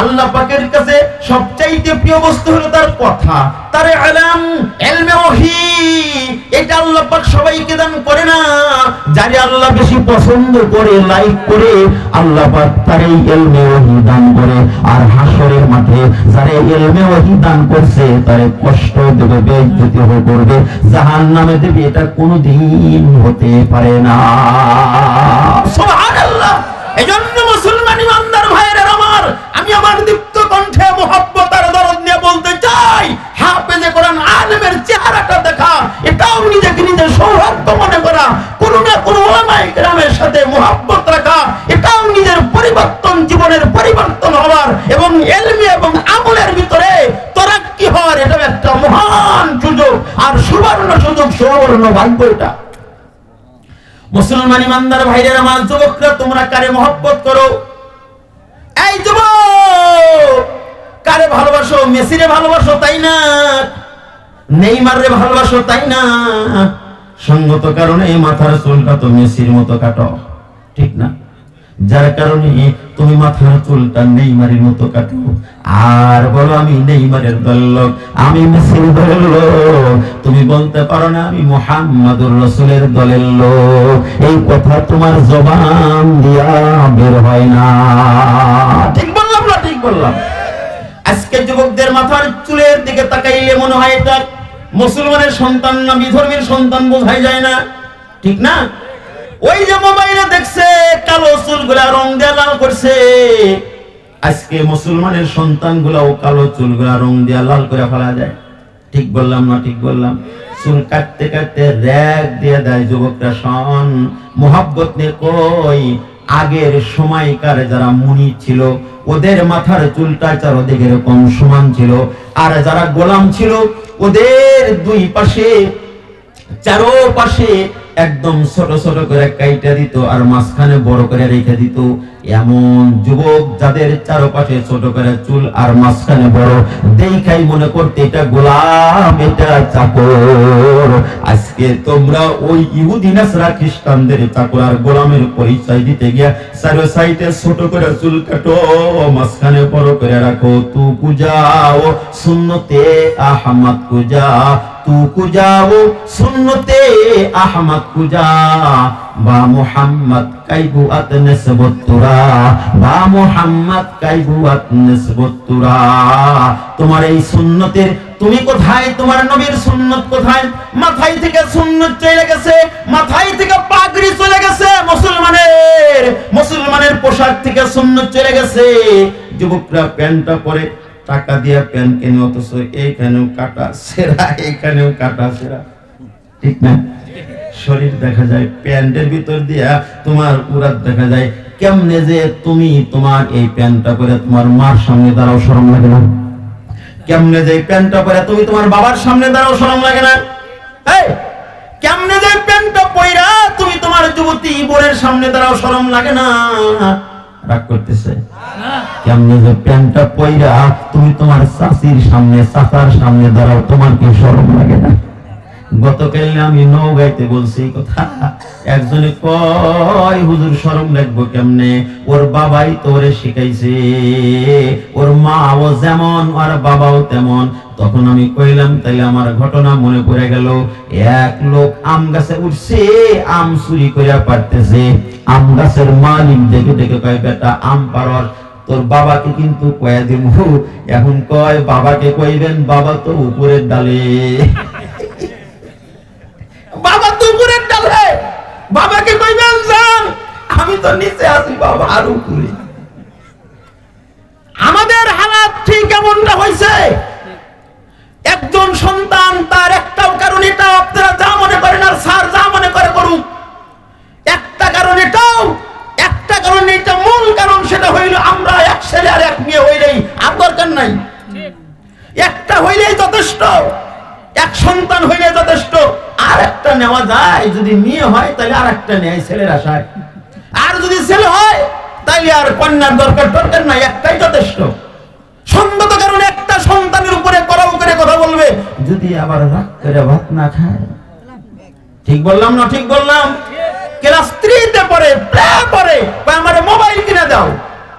আল্লাহ পাকের কাছে সবচাইতে প্রিয় বস্তু হলো তার কথা, তার আলাম, এলমে ওহি এটা আল্লাহ পাক সবাইকে দান করে না। যারে আল্লাহ বেশি পছন্দ করে লাইক করে, আল্লাহ পাক তার এলমে ওহি দান করে। আর হাসরের মাঠে যারে এলমে ওহি দান করছে, তারে কষ্ট দেবে বেজ্জতি হয়ে করবে জাহান্নামে দেবে, এটা কোনোদিন হতে পারে না। সুবহানাল্লাহ! এজন্য চেহারাটা দেখা, এটাও নিজেকে নিজের সৌভাগ্য মনে করা, কোনো না কোনো ওলামায়ে কেরামের সাথে মোহাব্বত রাখা, এটাও নিজের পরিবর্তন, জীবনের পরিবর্তন হওয়ার এবং এলমি এবং আমলের ভিতরে তরাক্কি হওয়ার এটা একটা মহান সুযোগ আর সুবর্ণ সুযোগ, সুবর্ণ ভাগ্য এটা। মুসলমান ইমানদার ভাইরা আমার যুবকরা, তোমরা কারে মহব্বত করো? এই যুবক! কারে ভালোবাসো? মেসিরে ভালোবাসো? তাই না? নেইমারে ভালোবাসো, তাই না? সঙ্গত কারণে মাথার চুলটা তো মেসির মতো কাটো, ঠিক না? যার কারণে তুমি মাথার চুলটা নেইমারের মতো কাটো। আর বলো, আমি নেইমারের দল লোক, আমি মেসির দলের লোক। তুমি বলতে পারো না, আমি মোহাম্মদুর রসুলের দলের লোক। এই কথা তোমার জবান দিয়া বের হয় না। ঠিক বললাম না, ঠিক বললাম। আজকে যুবকদের মাথার চুলের দিকে তাকাইলে মনে হয় এটা মুসলমানের সন্তান না বিধর্মীর সন্তান বোঝাই যায় না। ঠিক না? ওই যে মোবাইলে দেখছে, কালো চুলগুলা রং দিয়ে লাল করছে। আজকে মুসলমানের সন্তান গুলাও কালো চুলগুলা রং দিয়ে লাল করে ফেলা যায়। ঠিক বললাম না ঠিক বললাম? চুল কাটতে কাটতে র্যাক দিয়ে দেয় যুবকরা, শন, মোহাব্বত নিয়ে কই, আগের সময়কার যারা মুনি ছিল ওদের মাথার চুলটা চারোদিকে এরকম সমান ছিল। আর যারা গোলাম ছিল, ওদের দুই পাশে চারো পাশে একদম ছোট ছোট করে কাইটা দিত আর মাঝখানে বড় করে রেখে দিত। এমন যুবক যাদের চারপাশে ছোট করে চুল আর মাঝখানে বড়, দেখাই মনে করতে এটা গোলাম, এটা চাকর। আজকে তোমরা ওই ইহুদি খ্রিস্টানদের চাকর আর গোলামের পরিচয় দিতে গিয়া চারো সাইডে ছোট করে চুল কাটো, মাঝখানে বড় করে রাখো। তু কুজাও সুন্নতে আহমদ কুজা তোমার এই সুন্নতের, তুমি কোথায়? তোমার নবীর সুন্নত কোথায়? মাথায় থেকে সুন্নত চলে গেছে, মাথায় থেকে পাগড়ি চলে গেছে মুসলমানের। মুসলমানের পোশাক থেকে সুন্নত চলে গেছে। যুবকরা প্যান্টটা পরে টাকা দিয়ে প্যান্ট কেনে, অথচ এইখানেও কাটা সেরা, এইখানেও কাটা সেরা। ঠিক না? শরীর দেখা যায় প্যান্টের ভিতর দিয়া, তোমার উরাত দেখা যায়। কেমনে যে তুমি তোমার এই প্যান্টটা পরে তোমার মার সামনে দাঁড়াও, শরম লাগে না? কেমনে যে প্যান্টটা পরে তুমি তোমার বাবার সামনে দাঁড়াও, শরম লাগে না? কেমনে যে প্যান্টটা পয়রা তুমি তোমার যুবতী বোনের সামনে দাঁড়াও, শরম লাগে না? রাগ করতেছে? কেমনে যে প্যান্টটা পয়রা তুমি তোমার চাষির সামনে, চাচার সামনে দাঁড়াও, তোমার কি শরম লাগে না? গতকাল আমি নৌগাইতে বলছি কথা। একজনে কয়, হুজুর লাগবো কেমনে? ওর বাবাই তো ওরে শিখাইছে। ওর যেমন, আর বাবাও তেমন। তখন আমি কইলাম, তাইলে আমার ঘটনা মনে পড়ে গেল। এক লোক আম গাছে উঠছে, আম চুরি করিয়া পারতেছে। আম গাছের মালিক দেখে দেখে কয়, বেটা, আম পারর তোর বাবাকে কিন্তু কয়া দিব এখন কয়, বাবাকে কইবেন, বাবা তো উপরের ডালে। বাবা তো উপরের ডালে। বাবাকে কইবেন যান আমি তো নিচে আছি, বাবা, আর উপরে। আমাদের হালাত ঠিক এমনটা হয়েছে একজন সন্তান, তার একটাও কারণ এটা আপনারা যা মনে করেন আর স্যার যা মনে করে করুক একটা কারণ এটাও নাই। একটা হইলেই যথেষ্ট এক সন্তান হইলে যথেষ্ট আর একটা নেওয়া যায় যদি মেয়ে হয় তাহলে আর একটা নেয় ছেলের আশায়। আর যদি ছেলে হয় তাহলে আর কন্যার দরকার দরকার নাই একটাই যথেষ্ট। সঙ্গত কারণে একটা সন্তানের উপরে করাও করে কথা বলবে যদি আবার রাগ করে ভাত না খায়। ঠিক বললাম না ঠিক বললাম? ক্লাস থ্রিতে পড়ে প্লে পড়ে আমার মোবাইল কিনে দাও।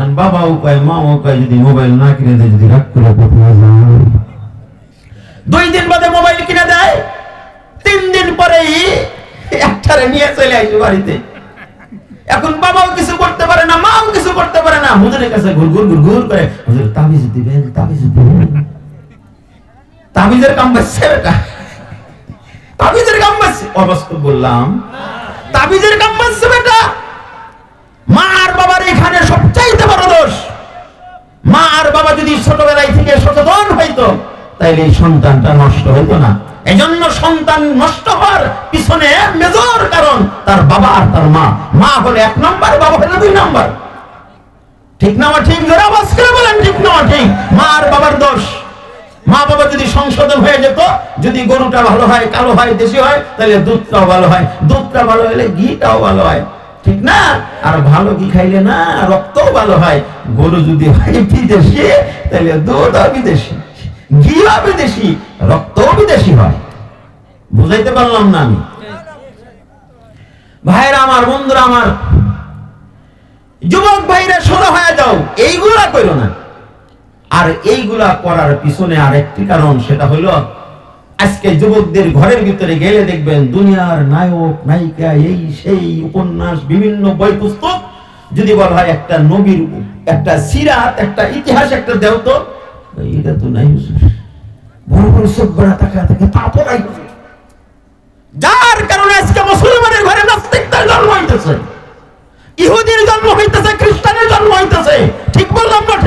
আর বাবাও কয় মাও কয়, যদি মোবাইল না কিনে দেয়, যদি রাগ করে কোথাও যায় দুই দিন বাদে মোবাইল কিনে দেয়। তিন দিন পরেই একটারে নিয়ে চলে আসে বাড়িতে। এখন বাবাও কিছু করতে পারে না, মাও কিছু করতে পারে না। হুজুরের কাছে ঘুর ঘুর ঘুর ঘুর করে, হুজুর, তাবিজ দিবেন তাবিজ দিবেন তাবিজের কাম বাজছে বেটা। তাবিজের কাম বাজছে। অবাস্তব বললাম। তাবিজের কাম বাজছে বেটা। মা আর বাবার এখানে দোষ মা আর বাবা যদি ছোটবেলায় থেকে সচেতন হইতো, তাইলে এই সন্তানটা নষ্ট হইতো না। এজন্য সন্তান নষ্ট হওয়ার পিছনে মেজর কারণ তার বাবা আর তার মা। মা হলে এক নম্বর, বাবা হলে দুই নম্বর। ঠিক না আমার ঠিক? জোরে আওয়াজ করে বলেন, ঠিক না আমার ঠিক? মা আর বাবার দোষ। মা বাবা যদি সংশোধন হয়ে যেত, যদি গরুটা ভালো হয়, কালো হয়, দেশি হয় তাহলে দুধটাও ভালো হয়। দুধটা ভালো হলে ঘিটাও ভালো হয়। ঠিক না? আর ভালো কি খাইলে না? রক্তও ভালো হয়। গরু যদি হয় বিদেশি তাহলে দুধও বিদেশি। ঘিও বিদেশি, রক্তও বিদেশি হয়। বুঝাইতে পারলাম না আমি? ভাইরা আমার, বন্ধুরা আমার, যুবক ভাইরা সোজা হয়ে যাও, এইগুলা করো না। আর এইগুলা করার পিছনে আরেকটি কারণ, সেটা হলো আজকে যুবকদের ঘরের ভিতরে গেলে দেখবেন দুনিয়ার নায়ক, নায়িকা, এই, সেই, উপন্যাস, বিভিন্ন বই পুস্তক যদি বলা হয় একটা নবীর, একটা সিরাত, একটা ইতিহাস, একটা দেও তো, এটা তো নাই বড় বড় থেকে যার কারণে আজকে মুসলমানের ঘরে জন্ম হইতেছে। ইহুদির জন্ম হইতেছে, খ্রিস্টানের জন্ম হইতেছে। ঠিক বললাম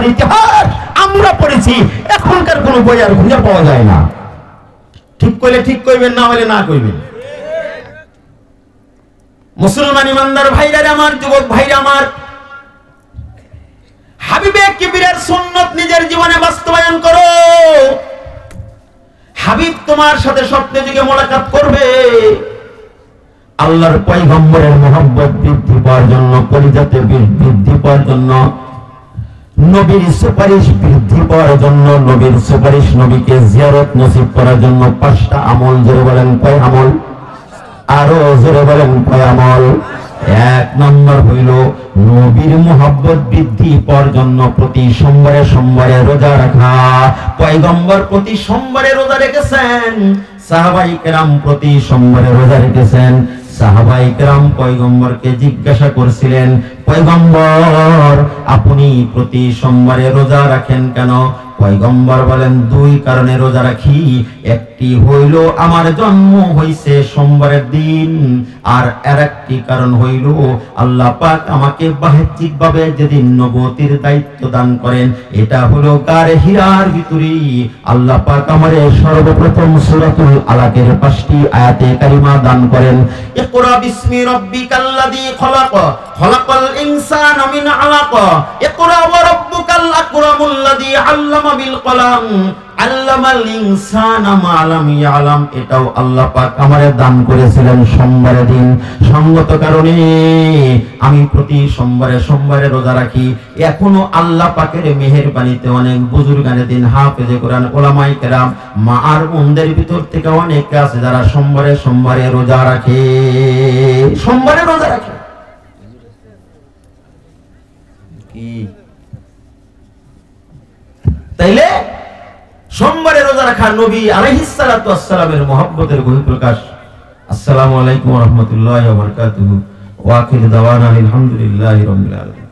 খলিফার ইতিহাস, আমরা পড়েছি, এখনকার কোন বই আর খুঁজে পাওয়া যায় না। ঠিক করলে ঠিক কইবেন, না হলে না কইবেন। মুসলমান ইমানদার ভাইরা আমার, যুবক ভাইরা আমার, হাবিবে কিবিরের সুন্নত নিজের জীবনে বাস্তবায়ন করো। হাবিব তোমার সাথে স্বপ্নে যুগে মোলাকাত করবে। আল্লাহর পয়গম্বরের মোহাম্মত বৃদ্ধি পাওয়ার জন্য, কলিজাতে বৃদ্ধি পাওয়ার জন্য নবীর সুপারিশ বৃদ্ধি পাওয়ার জন্য, নবীর সুপারিশ নবীকে জিয়ারত নসিব করার জন্য পাঁচটা আমল, জোরে বলেন কয় আমল? আরও জোরে বলেন কয় আমল? এক নম্বর হইল, নবীর মোহাব্বত বৃদ্ধি পাওয়ার জন্য প্রতি সোমবারে সোমবারে রোজা রাখা। পয়গম্বর প্রতি সোমবারে রোজা রেখেছেন, সাহাবাই কেরাম প্রতি সোমবারে রোজা রেখেছেন। সাহাবাই কেরাম পয়গম্বরকে জিজ্ঞাসা করছিলেন পয়গম্বর আপনি প্রতি সোমবারে রোজা রাখেন কেন? পয়গম্বর বলেন, দুই কারণে রোজা রাখি। একটি হইল, আমার জন্ম হইছে সোমবারের দিন, আর আরেকটি কারণ হইল, আল্লাহ পাক আমাকে বাহ্যিক ভাবে যেদিন নবতির দায়িত্ব দান করেন, এটা হলো গারে হীরার ভিতরি আল্লাহ পাক আমারে সর্বপ্রথম সূরাতুল আলাকের পাঁচটি আয়াতে কারিমা দান করেন। ইকরা বিসমি রাব্বিকাল্লাযী খলাক। খলাকাল ইনসানা মিন ইকরা ওয়া রাব্বুকাল আকরামুল্লাযী আল্লামা বিল কলাম। আল্লামাল ইনসানা মা লাম ইয়ালাম। এটাও আল্লাহ পাক আমারে দান করেছিলেন সোমবারের দিন। সঙ্গত কারণে আমি প্রতি সোমবারে সোমবারে রোজা রাখি। এখনও আল্লাহ পাকের মেহেরবানিতে অনেক বুজুর্গানের দিন হাফেজে কোরআন ওলামাই কেরাম, মা আর বোনদের ভিতর থেকে অনেকে আছে যারা সোমবারে সোমবারে রোজা রাখে। সোমবারে রোজা রাখে। কি? তাইলে সোমবারে রোজা রাখা নবী আলাইহিস সালাতু ওয়াসসালামের মহব্বতের বহিঃপ্রকাশ। আসসালামু আলাইকুম রাহমাতুল্লাহি ওয়া বারাকাতুহু। ওয়া আখির দাওয়ানা আলহামদুলিল্লাহি রাব্বিল আলামিন।